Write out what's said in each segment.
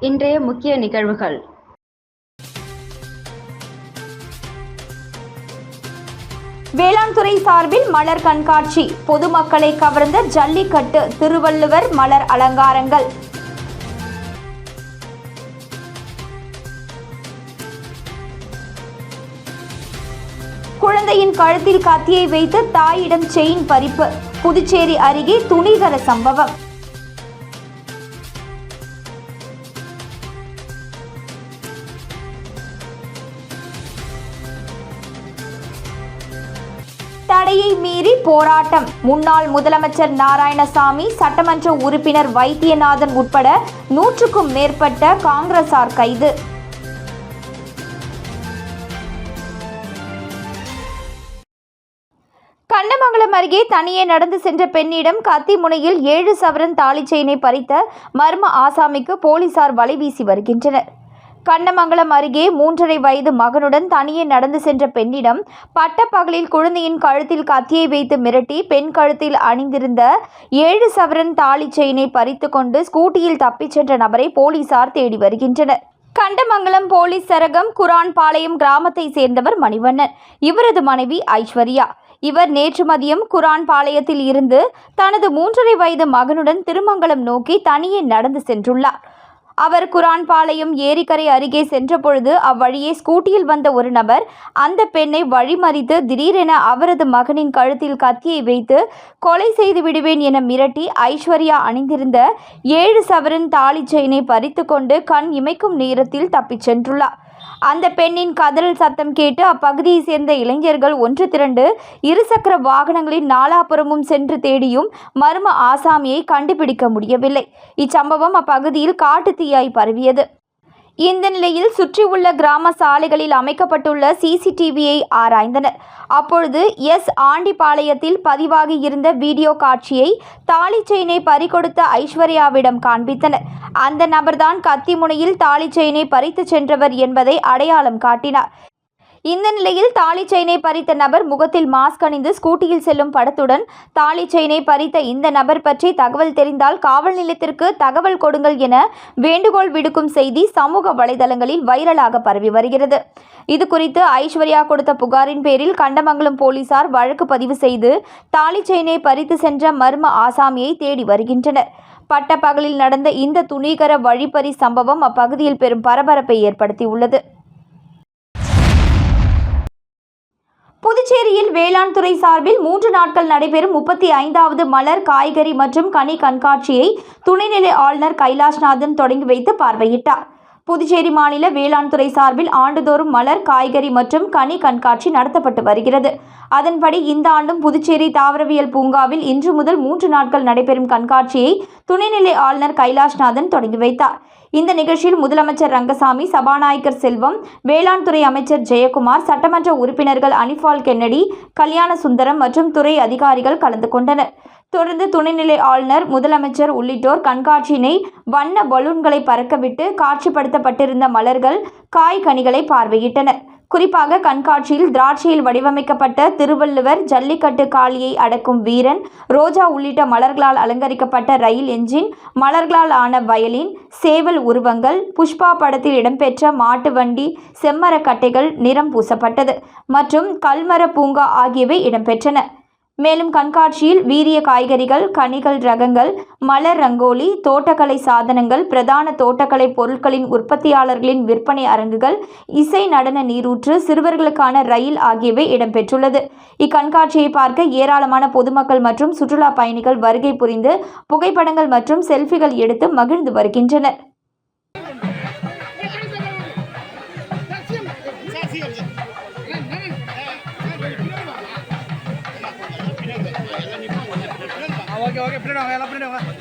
இன்றைய முக்கிய நிகழ்வுகள். வேளாண் துறை சார்பில் மலர் கண்காட்சி. பொதுமக்களை கவர்ந்த ஜல்லிக்கட்டு திருவள்ளுவர் மலர் அலங்காரங்கள். குழந்தையின் கழுத்தில் கத்தியை வைத்து தாயிடம் செயின் பறிப்பு. புதுச்சேரி அருகே துணிகர சம்பவம். தடையை மீறி போராட்டம். முன்னாள் முதலமைச்சர் நாராயணசாமி சட்டமன்ற உறுப்பினர் வைத்தியநாதன் உட்பட நூற்றுக்கும் மேற்பட்ட காங்கிரசார் கைது. கண்ணமங்கலம் அருகே தனியே நடந்து சென்ற பெண்ணிடம் கத்தி முனையில் ஏழு சவரன் தாலி பறித்த மர்ம ஆசாமிக்கு போலீசார் வலைவீசி வருகின்றனர். கண்ணமங்கலம் அருகே மூன்றரை வயது மகனுடன் தனியே நடந்து சென்ற பெண்ணிடம் பட்டப்பகலில் குழந்தையின் கழுத்தில் கத்தியை வைத்து மிரட்டி பெண் கழுத்தில் அணிந்திருந்த ஏழு சவரன் தாலி செயினை பறித்து கொண்டு ஸ்கூட்டியில் தப்பிச் சென்ற நபரை போலீசார் தேடி வருகின்றனர். கண்டமங்கலம் போலீஸ் சரகம் குரான் பாளையம் கிராமத்தை சேர்ந்தவர் மணிவண்ணன். இவரது மனைவி ஐஸ்வர்யா. இவர் நேற்று மதியம் குரான் பாளையத்தில் இருந்து தனது மூன்றரை வயது மகனுடன் திருமங்கலம் நோக்கி தனியே நடந்து சென்றுள்ளார். அவர் குரான் பாளையம் ஏரிக்கரை அருகே சென்றபொழுது அவ்வழியே ஸ்கூட்டியில் வந்த ஒரு நபர் அந்த பெண்ணை வழிமறித்து திடீரென அவரது மகனின் கழுத்தில் கத்தியை வைத்து கொலை செய்து விடுவேன் என மிரட்டி ஐஸ்வர்யா அணிந்திருந்த ஏழு சவரன் தாலி செயினை பறித்து கொண்டு கண் இமைக்கும் நேரத்தில் தப்பிச் சென்றுள்ளார். அந்த பெண்ணின் கதறல் சத்தம் கேட்டு அப்பகுதியை சேர்ந்த இளைஞர்கள் ஒன்று திரண்டு இருசக்கர வாகனங்களின் நாலாபுறமும் சென்று தேடியும் மர்ம ஆசாமியை கண்டுபிடிக்க முடியவில்லை. இச்சம்பவம் அப்பகுதியில் காட்டு தீயாய் பரவியது. இந்த நிலையில் சுற்றியுள்ள கிராம சாலைகளில் அமைக்கப்பட்டுள்ள சிசிடிவியை ஆராய்ந்தனர். அப்பொழுது எஸ். ஆண்டிபாளையத்தில் பதிவாகி இருந்த வீடியோ காட்சியை தாலி செயினை பறிகொடுத்த ஐஸ்வர்யாவிடம் காண்பித்தனர். அந்த நபர்தான் கத்திமுனையில் தாலி செயினை பறித்து சென்றவர் என்பதை அடையாளம் காட்டினார். இந்த நிலையில் தாலி செயினை பறித்த நபர் முகத்தில் மாஸ்க் அணிந்து ஸ்கூட்டியில் செல்லும் படத்துடன் தாலி செயினை பறித்த இந்த நபர் பற்றி தகவல் தெரிந்தால் காவல் நிலையத்திற்கு தகவல் கொடுங்கள் என வேண்டுகோள் விடுக்கும் செய்தி சமூக வலைதளங்களில் வைரலாக பரவி வருகிறது. இது குறித்து ஐஸ்வர்யா கொடுத்த புகாரின் பேரில் கண்டமங்கலம் போலீசார் வழக்கு பதிவு செய்து தாலி செயினை பறித்து சென்ற மர்ம ஆசாமியை தேடி வருகின்றனர். பட்டப்பகலில் நடந்த இந்த துணிகர வழிப்பறி சம்பவம் அப்பகுதியில் பெரும் பரபரப்பை ஏற்படுத்தியுள்ளது. புதுச்சேரியில் வேளாண் துறை சார்பில் மூன்று நாட்கள் நடைபெறும் முப்பத்தி ஐந்தாவது மலர் காய்கறி மற்றும் கனி கண்காட்சியை துணைநிலை ஆளுநர் கைலாஷ்நாதன் தொடங்கி வைத்து பார்வையிட்டார். புதுச்சேரி மாநில வேளாண் துறை சார்பில் ஆண்டுதோறும் மலர் காய்கறி மற்றும் கனி கண்காட்சி நடத்தப்பட்டு வருகிறது. அதன்படி இந்த ஆண்டும் புதுச்சேரி தாவரவியல் பூங்காவில் இன்று முதல் மூன்று நாட்கள் நடைபெறும் கண்காட்சியை துணைநிலை ஆளுநர் கைலாஷ்நாதன் தொடங்கி வைத்தார். இந்த நிகழ்ச்சியில் முதலமைச்சர் ரங்கசாமி சபாநாயகர் செல்வம் வேளாண் துறை அமைச்சர் ஜெயக்குமார் சட்டமன்ற உறுப்பினர்கள் அனிஃபால் கென்னடி கல்யாண சுந்தரம் மற்றும் துறை அதிகாரிகள் கலந்து கொண்டனர். தொடர்ந்து துணைநிலை ஆளுநர் முதலமைச்சர் உள்ளிட்டோர் கண்காட்சியினை வண்ண பலூன்களை பறக்கவிட்டு காட்சிப்படுத்தப்பட்டிருந்த மலர்கள் காய் கனிகளை பார்வையிட்டனர். குறிப்பாக கண்காட்சியில் திராட்சையில் வடிவமைக்கப்பட்ட திருவள்ளுவர் ஜல்லிக்கட்டு காளியை அடக்கும் வீரன் ரோஜா உள்ளிட்ட மலர்களால் அலங்கரிக்கப்பட்ட ரயில் என்ஜின் மலர்களால் ஆன வயலின் சேவல் உருவங்கள் புஷ்பா படத்தில் இடம்பெற்ற மாட்டு வண்டி செம்மரக்கட்டைகள் நிறம் பூசப்பட்டது மற்றும் கல்மர பூங்கா ஆகியவை இடம்பெற்றன. மேலும் கண்காட்சியில் வீரிய காய்கறிகள் கனிகள் ரகங்கள் மலர் ரங்கோலி தோட்டக்கலை சாதனங்கள் பிரதான தோட்டக்கலை பொருட்களின் உற்பத்தியாளர்களின் விற்பனை அரங்குகள் இசை நடன நீரூற்று சிறுவர்களுக்கான ரயில் ஆகியவை இடம்பெற்றுள்ளது. இக்கண்காட்சியை பார்க்க ஏராளமான பொதுமக்கள் மற்றும் சுற்றுலா பயணிகள் வருகை புரிந்து புகைப்படங்கள் மற்றும் செல்ஃபிகள் எடுத்து மகிழ்ந்து வருகின்றனர். ஓகே ஓகே பின்னாடி வாங்க எல்லாம் பின்னாடி வாங்க.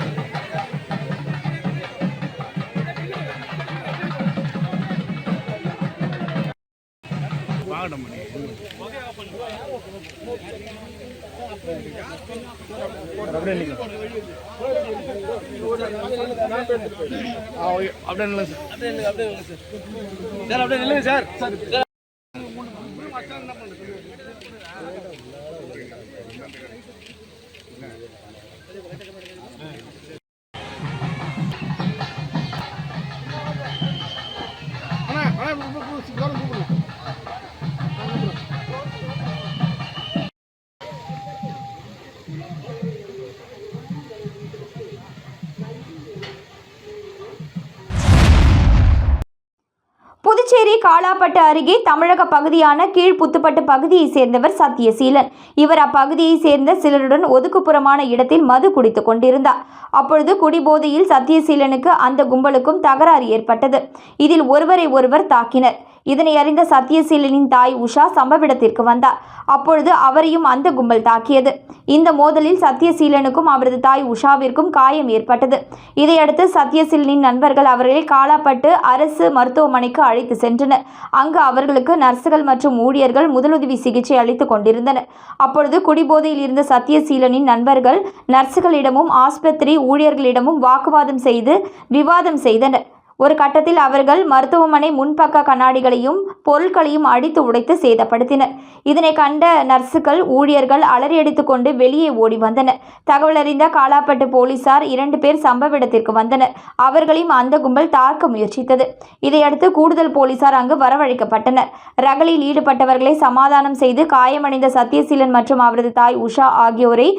மணி அப்படியே நில்லுங்க. ஓகே அப்படியே நில்லுங்க சார். சார் அப்படியே நில்லுங்க சார். காலாப்பட்டு அருகே தமிழக பகுதியான கீழ்புத்துப்பட்டு பகுதியைச் சேர்ந்தவர் சத்தியசீலன் இவர் அப்பகுதியைச் சேர்ந்த சிலருடன் ஒதுக்குப்புறமான இடத்தில் மது குடித்துக் கொண்டிருந்தார். அப்பொழுது குடிபோதையில் சத்தியசீலனுக்கு அந்த கும்பலுக்கும் தகராறு ஏற்பட்டது. இதில் ஒருவரை ஒருவர் தாக்கினர். இதனை அறிந்த சத்யசீலனின் தாய் உஷா சம்பவ இடத்திற்கு வந்தார். அப்பொழுது அவரையும் அந்த கும்பல் தாக்கியது. இந்த மோதலில் சத்யசீலனுக்கும் அவரது தாய் உஷாவிற்கும் காயம் ஏற்பட்டது. இதையடுத்து சத்யசீலனின் நண்பர்கள் அவர்களை காலாப்பட்டு அரசு மருத்துவமனைக்கு அழைத்து சென்றனர். அங்கு அவர்களுக்கு நர்சுகள் மற்றும் ஊழியர்கள் முதலுதவி சிகிச்சை அளித்துக் கொண்டிருந்தனர். அப்பொழுது குடிபோதையில் இருந்த சத்யசீலனின் நண்பர்கள் நர்சுகளிடமும் ஆஸ்பத்திரி ஊழியர்களிடமும் வாக்குவாதம் செய்து விவாதம் செய்தனர். ஒரு கட்டத்தில் அவர்கள் மருத்துவமனை முன்பக்க கண்ணாடிகளையும் பொருட்களையும் அடித்து உடைத்து சேதப்படுத்தினர். இதனை கண்ட நர்சுகள் ஊழியர்கள் அலறியடித்துக் கொண்டு வெளியே ஓடி வந்தனர். தகவல் அறிந்த காலாப்பட்டு போலீசார் இரண்டு பேர் சம்பவ இடத்திற்கு வந்தனர். அவர்களையும் அந்த கும்பல் தாக்க முயற்சித்தது. இதையடுத்து கூடுதல் போலீசார் அங்கு வரவழைக்கப்பட்டனர். ரகளில் ஈடுபட்டவர்களை சமாதானம் செய்து காயமடைந்த சத்யசீலன் மற்றும் அவரது தாய் உஷா ஆகியோரை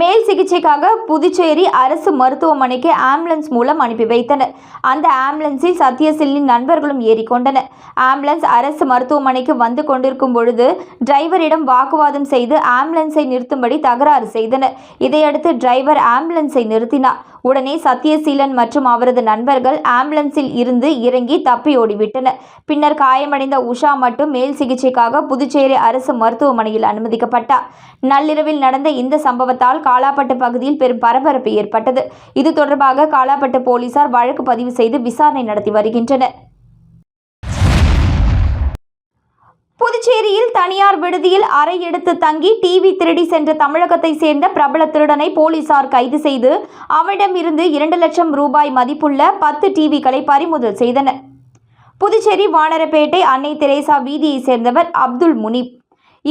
மேல் சிகிச்சைக்காக புதுச்சேரி அரசு மருத்துவமனைக்கு ஆம்புலன்ஸ் மூலம் அனுப்பி வைத்தனர். அந்த ஆம்புலன்ஸில் சத்யசிலின் நண்பர்களும் ஏறிக்கொண்டனர். ஆம்புலன்ஸ் அரசு மருத்துவமனைக்கு வந்து கொண்டிருக்கும் பொழுது டிரைவரிடம் வாக்குவாதம் செய்து ஆம்புலன்ஸை நிறுத்தும்படி தகராறு செய்தனர். இதையடுத்து டிரைவர் ஆம்புலன்ஸை நிறுத்தினார். உடனே சத்யசீலன் மற்றும் அவரது நண்பர்கள் ஆம்புலன்ஸில் இருந்து இறங்கி தப்பியோடிவிட்டனர் பின்னர் காயமடைந்த உஷா மட்டும் மேல் சிகிச்சைக்காக புதுச்சேரி அரசு மருத்துவமனையில் அனுமதிக்கப்பட்டார். நள்ளிரவில் நடந்த இந்த சம்பவத்தால் காலாப்பட்டு பகுதியில் பெரும் பரபரப்பு ஏற்பட்டது. இது தொடர்பாக காலாப்பட்டு போலீசார் வழக்கு பதிவு செய்து விசாரணை நடத்தி வருகின்றனர். புதுச்சேரியில் தனியார் விடுதியில் அறை எடுத்து தங்கி டிவி திருடி சென்ற தமிழகத்தை சேர்ந்த பிரபல திருடனை போலீசார் கைது செய்து அவரிடமிருந்து இரண்டு லட்சம் ரூபாய் மதிப்புள்ள பத்து டிவிகளை பறிமுதல் செய்தனர். புதுச்சேரி வானரப்பேட்டை அன்னை தெரேசா வீதியைச் சேர்ந்தவர் அப்துல் முனிப்.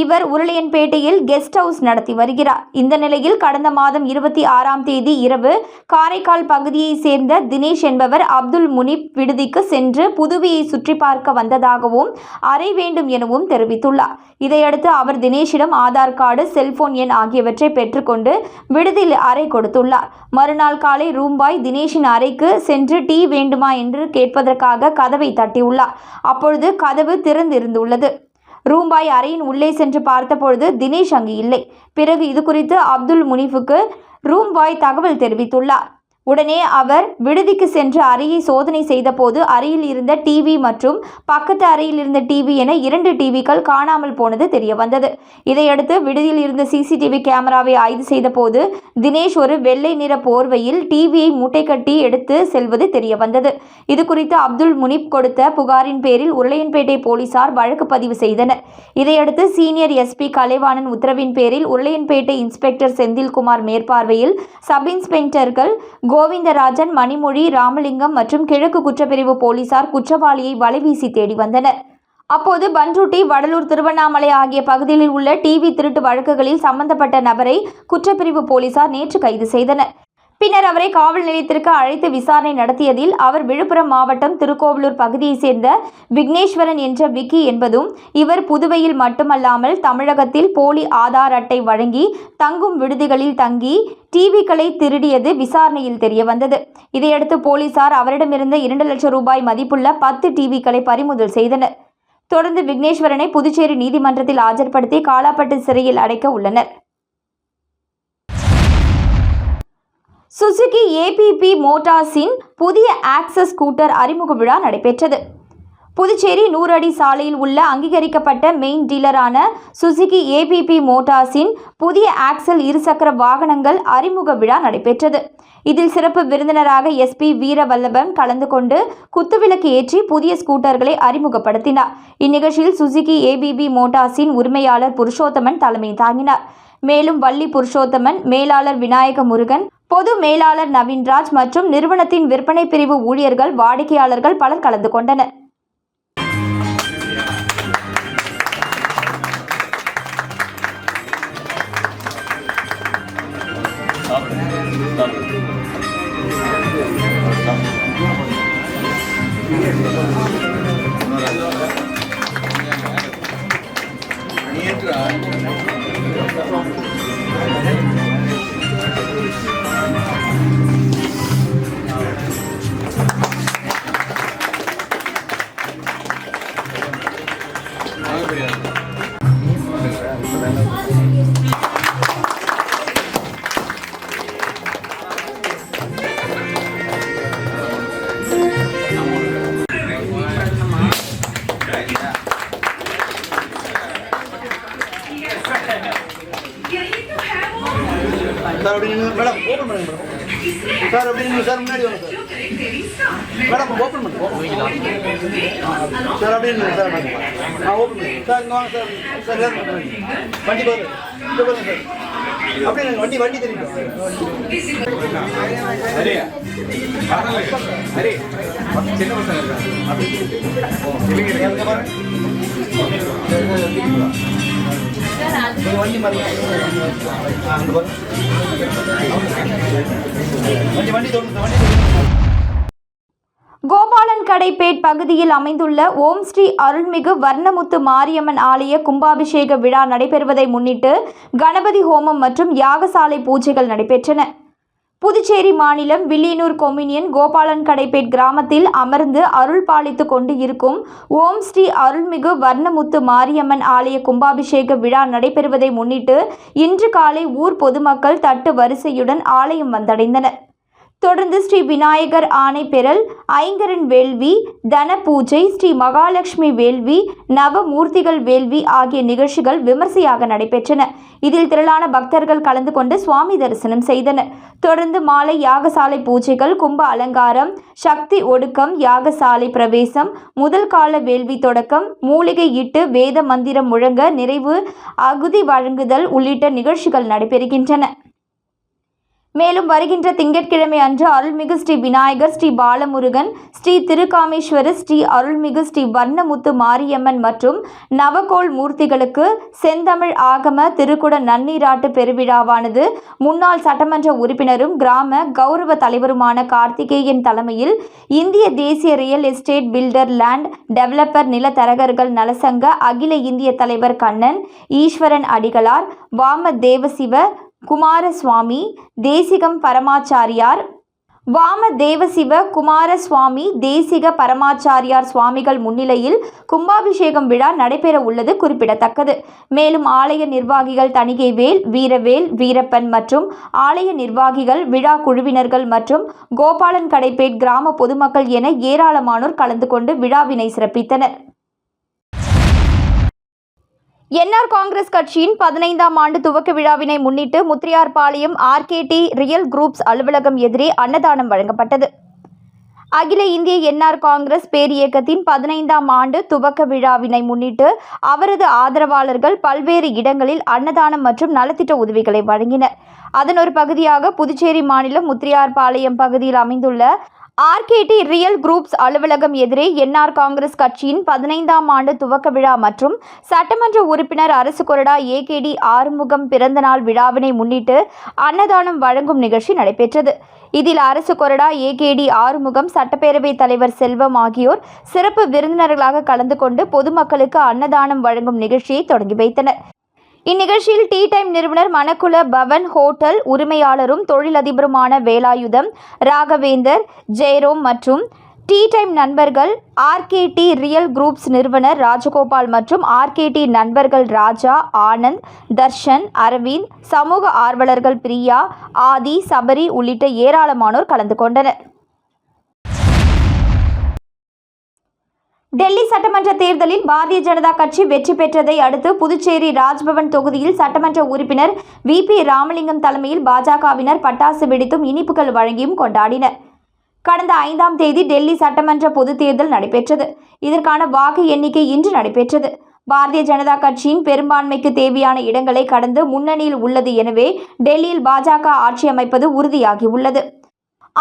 இவர் உருளையன்பேட்டையில் கெஸ்ட் ஹவுஸ் நடத்தி வருகிறார். இந்த நிலையில் கடந்த மாதம் இருபத்தி ஆறாம் தேதி இரவு காரைக்கால் பகுதியைச் சேர்ந்த தினேஷ் என்பவர் அப்துல் முனிப் விடுதிக்கு சென்று புதுவையை சுற்றி பார்க்க வந்ததாகவும் அறை வேண்டும் எனவும் தெரிவித்துள்ளார். இதையடுத்து அவர் தினேஷிடம் ஆதார் கார்டு செல்போன் எண் ஆகியவற்றை பெற்றுக்கொண்டு விடுதியில் அறை கொடுத்துள்ளார். மறுநாள் காலை ரூம்பாய் தினேஷின் அறைக்கு சென்று டீ வேண்டுமா என்று கேட்பதற்காக கதவை தட்டியுள்ளார். அப்பொழுது கதவு திறந்திருந்துள்ளது. ரூம்பாய் அறையின் உள்ளே சென்று பார்த்தபொழுது தினேஷ் அங்கு இல்லை. பிறகு இது குறித்து அப்துல் முனிஃபுக்கு ரூம்பாய் தகவல் தெரிவித்துள்ளார். உடனே அவர் விடுதிக்கு சென்று அறையை சோதனை செய்தபோது அறையில் இருந்த டிவி மற்றும் பக்கத்து அறையில் இருந்த டிவி என இரண்டு டிவிகள் காணாமல் போனது தெரிய வந்தது இதையடுத்து விடுதியில் இருந்த சிசிடிவி கேமராவை ஆய்வு செய்தபோது தினேஷ் ஒரு வெள்ளை நிற போர்வையில் டிவியை மூட்டை கட்டி எடுத்து செல்வது தெரிய வந்தது இது குறித்து அப்துல் முனிப் கொடுத்த புகாரின் பேரில் உருளையன்பேட்டை போலீசார் வழக்கு பதிவு செய்தனர். இதையடுத்து சீனியர் எஸ்பி கலைவாணன் உத்தரவின் பேரில் உருளையன்பேட்டை இன்ஸ்பெக்டர் செந்தில்குமார் மேற்பார்வையில் சப் இன்ஸ்பெக்டர்கள் கோவிந்தராஜன் மணிமொழி ராமலிங்கம் மற்றும் கிழக்கு குற்றப்பிரிவு போலீசார் குற்றவாளியை வலைவீசி தேடி வந்தனர். அப்போது பன்ருட்டி வடலூர் திருவண்ணாமலை ஆகிய பகுதிகளில் உள்ள டிவி திருட்டு வழக்குகளில் சம்பந்தப்பட்ட நபரை குற்றப்பிரிவு போலீசார் நேற்று கைது செய்தனர். பின்னர் அவரை காவல் நிலையத்திற்கு அழைத்து விசாரணை நடத்தியதில் அவர் விழுப்புரம் மாவட்டம் திருக்கோவிலூர் பகுதியைச் சேர்ந்த விக்னேஸ்வரன் என்ற விக்கி என்பதும் இவர் புதுவையில் மட்டுமல்லாமல் தமிழகத்தில் போலி ஆதார் அட்டை வழங்கி தங்கும் விடுதிகளில் தங்கி டிவிக்களை திருடியது விசாரணையில் தெரிய வந்தது இதையடுத்து போலீசார் அவரிடமிருந்த இரண்டு லட்சம் ரூபாய் மதிப்புள்ள பத்து டிவிக்களை பறிமுதல் செய்தனர். தொடர்ந்து விக்னேஸ்வரனை புதுச்சேரி நீதிமன்றத்தில் ஆஜர்படுத்தி காலாப்பட்டு சிறையில் அடைக்க உள்ளனர். சுசுகி ஏபிபி மோட்டார்ஸின் புதிய ஆக்சஸ் ஸ்கூட்டர் அறிமுக விழா நடைபெற்றது. புதுச்சேரி நூறு அடி சாலையில் உள்ள அங்கீகரிக்கப்பட்ட மெயின் டீலரான சுசுகி ஏபிபி மோட்டார்ஸின் புதிய ஆக்சல் இருசக்கர வாகனங்கள் அறிமுக விழா நடைபெற்றது. இதில் சிறப்பு விருந்தினராக எஸ்பி வீரவல்லபன் கலந்து கொண்டு குத்துவிளக்கு ஏற்றி புதிய ஸ்கூட்டர்களை அறிமுகப்படுத்தினார். இந்நிகழ்ச்சியில் சுசுகி ஏபிபி மோட்டார்ஸின் உரிமையாளர் புருஷோத்தமன் தலைமை தாங்கினார். மேலும் வள்ளி புருஷோத்தமன் மேலாளர் விநாயக முருகன் பொது மேலாளர் நவீன்ராஜ் மற்றும் நிறுவனத்தின் விற்பனை பிரிவு ஊழியர்கள் வாடிக்கையாளர்கள் பலர் கலந்து கொண்டனர் வாங்க சார். சார். வண்டி பாரு இங்கே பாருங்க சார். அப்படியே. வண்டி வண்டி தெரியும்? அங்கே பாருங்க. வண்டி வண்டி தோணுது வண்டி தோணுது கடைப்பேட் பகுதியில் அமைந்துள்ள ஓம் ஸ்ரீ அருள்மிகு வர்ணமுத்து மாரியம்மன் ஆலய கும்பாபிஷேக விழா நடைபெறுவதை முன்னிட்டு கணபதி ஹோமம் மற்றும் யாகசாலை பூஜைகள் நடைபெற்றன. புதுச்சேரி மாநிலம் வில்லியனூர் கொமினியன் கோபாலன் கடைப்பேட் கிராமத்தில் அமர்ந்து அருள் பாலித்து கொண்டு இருக்கும் ஓம் ஸ்ரீ அருள்மிகு வர்ணமுத்து மாரியம்மன் ஆலய கும்பாபிஷேக விழா நடைபெறுவதை முன்னிட்டு இன்று காலை ஊர் பொதுமக்கள் தட்டு வரிசையுடன் ஆலயம் வந்தடைந்தனர். தொடர்ந்து ஸ்ரீ விநாயகர் ஆணைப்பெறல் ஐங்கரன் வேள்வி தன பூஜை ஸ்ரீ மகாலட்சுமி வேள்வி நவமூர்த்திகள் வேள்வி ஆகிய நிகழ்ச்சிகள் விமர்சையாக நடைபெற்றன. இதில் திரளான பக்தர்கள் கலந்து கொண்டு சுவாமி தரிசனம் செய்தனர். தொடர்ந்து மாலை யாகசாலை பூஜைகள் கும்ப அலங்காரம் சக்தி ஒடுக்கம் யாகசாலை பிரவேசம் முதல் கால வேள்வி தொடக்கம் மூலிகை இட்டு வேத மந்திரம் முழங்க நிறைவு அகுதி வழங்குதல் உள்ளிட்ட நிகழ்ச்சிகள் நடைபெறுகின்றன. மேலும் வருகின்ற திங்கட்கிழமை அன்று அருள்மிகு ஸ்ரீ விநாயகர் ஸ்ரீ பாலமுருகன் ஸ்ரீ திருக்காமேஸ்வரர் ஸ்ரீ அருள்மிகு ஸ்ரீ வர்ணமுத்து மாரியம்மன் மற்றும் நவகோள் மூர்த்திகளுக்கு செந்தமிழ் ஆகம திருக்குட நன்னீராட்டு பெருவிழாவானது முன்னாள் சட்டமன்ற உறுப்பினரும் கிராம கௌரவ தலைவருமான கார்த்திகேயன் தலைமையில் இந்திய தேசிய real estate builder land developer நிலத்தரகர்கள் நலசங்க அகில இந்திய தலைவர் கண்ணன் ஈஸ்வரன் அடிகளார் வாம தேவசிவ குமாரசுவாமி தேசிகம் பரமாச்சாரியார். வாம தேவசிவ குமாரசுவாமி தேசிக பரமாச்சாரியார் சுவாமிகள் முன்னிலையில் கும்பாபிஷேகம் விழா நடைபெற உள்ளது குறிப்பிடத்தக்கது. மேலும் ஆலய நிர்வாகிகள் தணிகைவேல் வீரவேல் வீரப்பன் மற்றும் ஆலய நிர்வாகிகள் விழா குழுவினர்கள் மற்றும் கோபாலன் கடைப்பேட் கிராம பொதுமக்கள் என ஏராளமானோர் கலந்து கொண்டு விழாவினை சிறப்பித்தனர். என்ஆர் காங்கிரஸ் கட்சியின் பதினைந்தாம் ஆண்டு துவக்க விழாவினை முன்னிட்டு முத்திரையார்பாளையம் ஆர்கேடி ரியல் குரூப்ஸ் அலுவலகம் எதிரே அன்னதானம் வழங்கப்பட்டது. அகில இந்திய என்ஆர் காங்கிரஸ் பேரியக்கத்தின் பதினைந்தாம் ஆண்டு துவக்க விழாவினை முன்னிட்டு அவரது ஆதரவாளர்கள் பல்வேறு இடங்களில் அன்னதானம் மற்றும் நலத்திட்ட உதவிகளை வழங்கினர். அதன் ஒரு பகுதியாக புதுச்சேரி மாநிலம் முத்திரையார்பாளையம் பகுதியில் அமைந்துள்ள ஆர்கேடி ரியல் குரூப்ஸ் அலுவலகம் எதிரே என்ஆர் காங்கிரஸ் கட்சியின் பதினைந்தாம் ஆண்டு துவக்க விழா மற்றும் சட்டமன்ற உறுப்பினர் அரசு கொறடா ஏகேடி ஆறுமுகம் பிறந்தநாள் விழாவினை முன்னிட்டு அன்னதானம் வழங்கும் நிகழ்ச்சி நடைபெற்றது. இதில் அரசு கொறடா ஏகேடி ஆறுமுகம் சட்டப்பேரவைத் தலைவர் செல்வம் ஆகியோர் சிறப்பு விருந்தினர்களாக கலந்து கொண்டு பொதுமக்களுக்கு அன்னதானம் வழங்கும் நிகழ்ச்சியை தொடங்கி வைத்தனர். இந்நிகழ்ச்சியில் டீ டைம் நிறுவனர் மணக்குல பவன் ஹோட்டல் உரிமையாளரும் தொழிலதிபருமான வேலாயுதம் ராகவேந்தர் ஜெயரோம் மற்றும் டீ டைம் நண்பர்கள் ஆர்கேடி ரியல் குரூப்ஸ் நிறுவனர் ராஜகோபால் மற்றும் ஆர்கேடி நண்பர்கள் ராஜா ஆனந்த் தர்ஷன் அரவிந்த் சமூக ஆர்வலர்கள் பிரியா ஆதி சபரி உள்ளிட்ட ஏராளமானோர் கலந்து கொண்டனர். டெல்லி சட்டமன்ற தேர்தலில் பாரதிய ஜனதா கட்சி வெற்றி பெற்றதை அடுத்து புதுச்சேரி ராஜ்பவன் தொகுதியில் சட்டமன்ற உறுப்பினர் வி பி ராமலிங்கம் தலைமையில் பாஜகவினர் பட்டாசு வெடித்தும் இனிப்புகள் வழங்கியும் கொண்டாடினர். கடந்த ஐந்தாம் தேதி டெல்லி சட்டமன்ற பொதுத் தேர்தல் நடைபெற்றது. இதற்கான வாக்கு எண்ணிக்கை இன்று நடைபெற்றது. பாரதிய ஜனதா கட்சியின் பெரும்பான்மைக்கு தேவையான இடங்களை கடந்து முன்னணியில் உள்ளது எனவே டெல்லியில் பாஜக ஆட்சி அமைப்பது உறுதியாகியுள்ளது.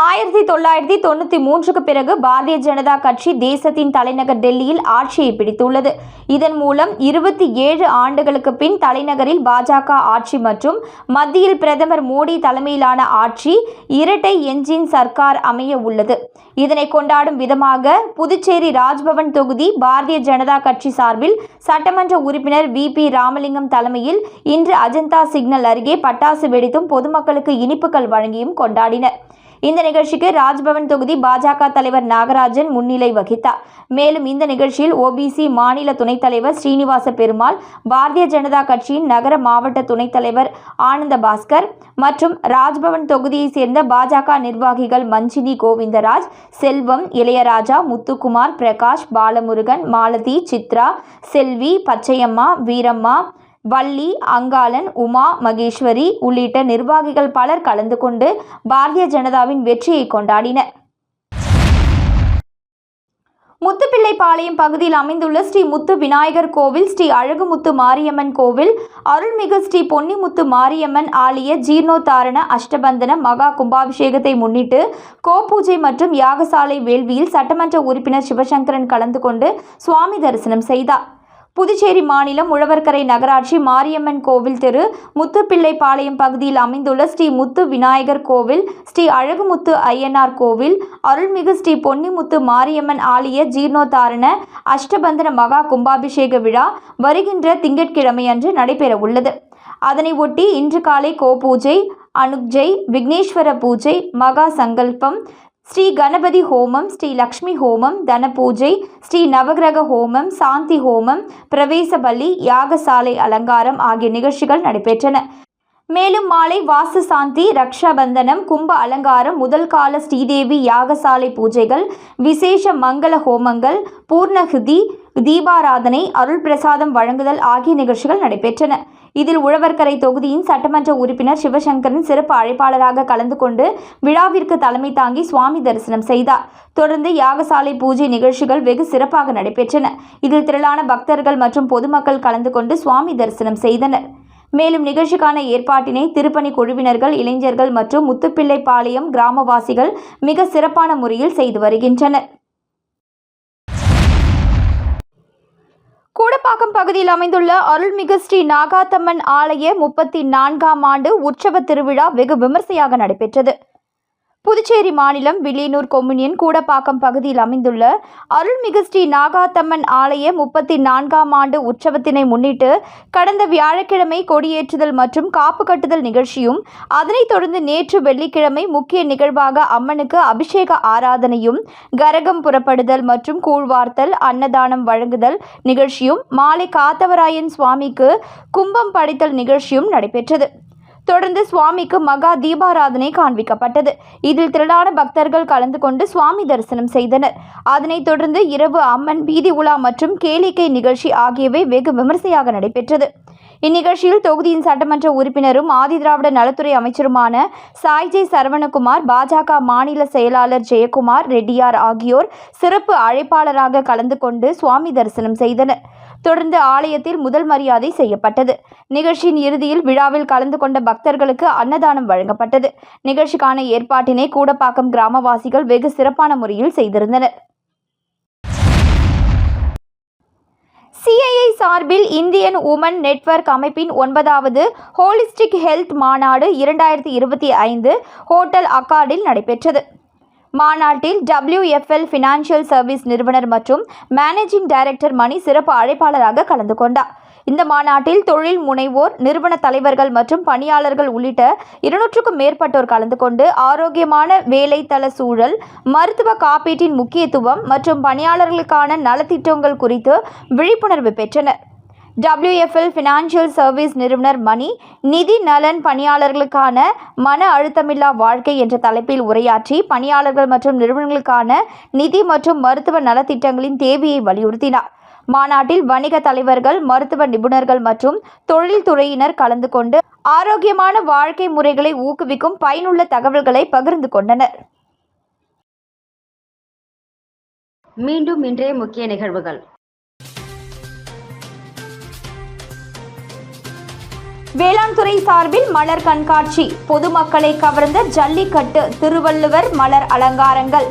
ஆயிரத்தி தொள்ளாயிரத்தி தொண்ணூற்றி மூன்றுக்கு பிறகு பாரதிய ஜனதா கட்சி தேசத்தின் தலைநகர் டெல்லியில் ஆட்சியை பிடித்துள்ளது. இதன் மூலம் இருபத்தி ஏழு ஆண்டுகளுக்கு பின் தலைநகரில் பாஜக ஆட்சி மற்றும் மத்தியில் பிரதமர் மோடி தலைமையிலான ஆட்சி இரட்டை என்ஜின் சர்க்கார் அமைய உள்ளது. இதனை கொண்டாடும் விதமாக புதுச்சேரி ராஜ்பவன் தொகுதி பாரதிய ஜனதா கட்சி சார்பில் சட்டமன்ற உறுப்பினர் வி. பி. ராமலிங்கம் தலைமையில் இன்று அஜந்தா சிக்னல் அருகே பட்டாசு வெடித்தும் பொதுமக்களுக்கு இனிப்புகள் வழங்கியும் கொண்டாடினர். இந்த நிகழ்ச்சிக்கு ராஜ்பவன் தொகுதி பாஜக தலைவர் நாகராஜன் முன்னிலை வகித்தார். மேலும் இந்த நிகழ்ச்சியில் ஓபிசி மாநில துணைத் தலைவர் ஸ்ரீனிவாச பெருமாள் பாரதிய ஜனதா கட்சியின் நகர மாவட்ட துணைத் தலைவர் ஆனந்த பாஸ்கர் மற்றும் ராஜ்பவன் தொகுதியைச் சேர்ந்த பாஜக நிர்வாகிகள் மஞ்சினி கோவிந்தராஜ் செல்வம் இளையராஜா முத்துக்குமார் பிரகாஷ் பாலமுருகன் மாலதி சித்ரா செல்வி பச்சையம்மா வீரம்மா வள்ளி அங்காளன் உமா மகேஸ்வரி உள்ளிட்ட நிர்வாகிகள் பலர் கலந்து கொண்டு பாரதிய ஜனதாவின் வெற்றியை கொண்டாடினர். முத்துப்பிள்ளைப்பாளையம் பகுதியில் அமைந்துள்ள ஸ்ரீ முத்து விநாயகர் கோவில் ஸ்ரீ அழகுமுத்து மாரியம்மன் கோவில் அருள்மிகு ஸ்ரீ பொன்னிமுத்து மாரியம்மன் ஆலய ஜீர்ணோத்தாரண அஷ்டபந்தன மகா கும்பாபிஷேகத்தை முன்னிட்டு கோபூஜை மற்றும் யாகசாலை வேள்வியில் சட்டமன்ற உறுப்பினர் சிவசங்கரன் கலந்து கொண்டு சுவாமி தரிசனம் செய்தார். புதுச்சேரி மாநிலம் உழவர்கரை நகராட்சி மாரியம்மன் கோவில் தெரு முத்துப்பிள்ளைப்பாளையம் பகுதியில் அமைந்துள்ள ஸ்ரீ முத்து விநாயகர் கோவில் ஸ்ரீ அழகுமுத்து ஐயனார் கோவில் அருள்மிகு ஸ்ரீ பொன்னிமுத்து மாரியம்மன் ஆலய ஜீர்ணோத்தாரண அஷ்டபந்தன மகா கும்பாபிஷேக விழா வருகின்ற திங்கட்கிழமையன்று நடைபெற உள்ளது அதனை ஒட்டி இன்று காலை கோபூஜை அனுக்ஜை விக்னேஸ்வர பூஜை மகா சங்கல்பம் ஸ்ரீ கணபதி ஹோமம் ஸ்ரீ லக்ஷ்மி ஹோமம் தன பூஜை ஸ்ரீ நவகிரக ஹோமம் சாந்தி ஹோமம் பிரவேச பலி யாகசாலை அலங்காரம் ஆகிய நிகழ்ச்சிகள் நடைபெற்றன. மேலும் மாலை வாசு சாந்தி ரக்ஷாபந்தனம் கும்ப அலங்காரம் முதல் கால ஸ்ரீதேவி யாகசாலை பூஜைகள் விசேஷ மங்கள ஹோமங்கள் பூர்ணஹிதி தீபாராதனை அருள் பிரசாதம் வழங்குதல் ஆகிய நிகழ்ச்சிகள் நடைபெற்றன. இதில் உழவர்கரை தொகுதியின் சட்டமன்ற உறுப்பினர் சிவசங்கரன் சிறப்பு அழைப்பாளராக கலந்து கொண்டு விழாவிற்கு தலைமை தாங்கி சுவாமி தரிசனம் செய்தார். தொடர்ந்து யாகசாலை பூஜை நிகழ்ச்சிகள் வெகு சிறப்பாக நடைபெற்றன. இதில் திரளான பக்தர்கள் மற்றும் பொதுமக்கள் கலந்து கொண்டு சுவாமி தரிசனம் செய்தனர். மேலும் நிகழ்ச்சிக்கான ஏற்பாட்டினை திருப்பணி குழுவினர்கள் இளைஞர்கள் மற்றும் முத்துப்பிள்ளைப்பாளையம் கிராமவாசிகள் மிக சிறப்பான முறையில் செய்து வருகின்றனர். கூடப்பாக்கம் பகுதியில் அமைந்துள்ள அருள்மிகு ஸ்ரீ நாகாத்தம்மன் ஆலய முப்பத்தி நான்காம் ஆண்டு உற்சவ திருவிழா வெகு விமர்சையாக நடைபெற்றது. புதுச்சேரி மாநிலம் வில்லியனூர் கொம்யூனியன் கூடப்பாக்கம் பகுதியில் அமைந்துள்ள அருள்மிகு ஸ்ரீ நாகாத்தம்மன் ஆலய முப்பத்தி நான்காம் ஆண்டு உற்சவத்தினை முன்னிட்டு கடந்த வியாழக்கிழமை கொடியேற்றுதல் மற்றும் காப்பு கட்டுதல் நிகழ்ச்சியும் அதனைத் தொடர்ந்து நேற்று வெள்ளிக்கிழமை முக்கிய நிகழ்வாக அம்மனுக்கு அபிஷேக ஆராதனையும் கரகம் புறப்படுதல் மற்றும் கூழ்வார்த்தல் அன்னதானம் வழங்குதல் நிகழ்ச்சியும் மாலை காத்தவராயன் சுவாமிக்கு கும்பம் படைத்தல் நிகழ்ச்சியும் நடைபெற்றது. தொடர்ந்து சுவாமிக்கு மகா தீபாராதனை காண்பிக்கப்பட்டது. இதில் திரளான பக்தர்கள் கலந்து கொண்டு சுவாமி தரிசனம் செய்தனர். அதனைத் தொடர்ந்து இரவு அம்மன் வீதி உலா மற்றும் கேளிக்கை நிகழ்ச்சி ஆகியவை வெகு விமர்சையாக நடைபெற்றது. இந்நிகழ்ச்சியில் தொகுதியின் சட்டமன்ற உறுப்பினரும் ஆதிதிராவிட நலத்துறை அமைச்சருமான சாய்ஜே சரவணகுமார் பாஜக மாநில செயலாளர் ஜெயக்குமார் ரெட்டியார் ஆகியோர் சிறப்பு அழைப்பாளராக கலந்து கொண்டு சுவாமி தரிசனம் செய்தனர். தொடர்ந்து ஆலயத்தில் முதல் மரியாதை செய்யப்பட்டது. நிகழ்ச்சியின் இறுதியில் விழாவில் கலந்து கொண்ட பக்தர்களுக்கு அன்னதானம் வழங்கப்பட்டது. நிகழ்ச்சிக்கான ஏற்பாட்டினை கூடப்பாக்கம் கிராமவாசிகள் வெகு சிறப்பான முறையில் செய்திருந்தனர். சிஐஐ சார்பில் இந்தியன் உமன் நெட்வொர்க் அமைப்பின் ஒன்பதாவது ஹோலிஸ்டிக் ஹெல்த் மாநாடு இரண்டாயிரத்தி இருபத்தி ஐந்து ஹோட்டல் அக்கார்டில் நடைபெற்றது. மாநாட்டில் டபிள்யூஎஃப்எல் ஃபினான்ஷியல் சர்வீஸ் நிறுவனர் மற்றும் மேனேஜிங் டைரக்டர் மணி சிறப்பு அழைப்பாளராக கலந்து கொண்டார். இந்த மாநாட்டில் தொழில் முனைவோர் நிறுவன தலைவர்கள் மற்றும் பணியாளர்கள் உள்ளிட்ட இருநூற்றுக்கும் மேற்பட்டோர் கலந்து கொண்டு ஆரோக்கியமான வேலைத்தள சூழல் மருத்துவ காப்பீட்டின் முக்கியத்துவம் மற்றும் பணியாளர்களுக்கான நலத்திட்டங்கள் குறித்து விழிப்புணர்வு பெற்றனர் டபிள்யூஎஃப்எல் ஃபினான்ஷியல் சர்வீஸ் நிறுவனர் மணி நிதி நலன் பணியாளர்களுக்கான மன அழுத்தமில்லா வாழ்க்கை என்ற தலைப்பில் உரையாற்றி பணியாளர்கள் மற்றும் நிறுவனங்களுக்கான நிதி மற்றும் மருத்துவ நலத்திட்டங்களின் தேவையை வலியுறுத்தினார். மாநாட்டில் வணிக தலைவர்கள் மருத்துவ நிபுணர்கள் மற்றும் தொழில்துறையினர் கலந்து கொண்டு ஆரோக்கியமான வாழ்க்கை முறைகளை ஊக்குவிக்கும் பயனுள்ள தகவல்களை பகிர்ந்து கொண்டனர். மீண்டும் இன்றைய முக்கிய நிகழ்வுகள். வேளாண் துறை சார்பில் மலர் கண்காட்சி. பொதுமக்களை கவர்ந்த ஜல்லிக்கட்டு திருவள்ளுவர் மலர் அலங்காரங்கள்.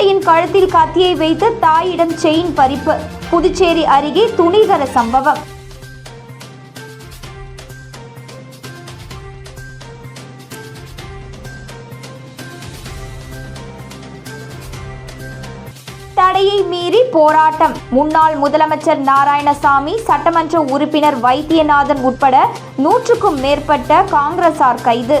குழந்தையின் கழுத்தில் கத்தியை வைத்து தாயிடம் செயின் பறிப்பு. புதுச்சேரி அருகே துணிகர சம்பவம். தடையை மீறி போராட்டம். முன்னாள் முதலமைச்சர் நாராயணசாமி சட்டமன்ற உறுப்பினர் வைத்தியநாதன் உட்பட நூற்றுக்கும் மேற்பட்ட காங்கிரசார் கைது.